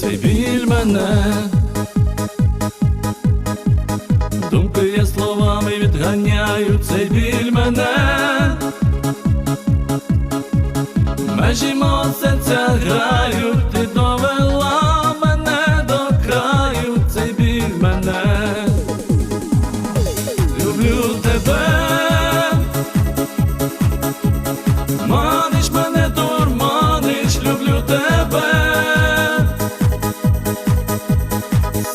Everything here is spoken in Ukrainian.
Цей біль мене, думки я словами відганяю, цей мене,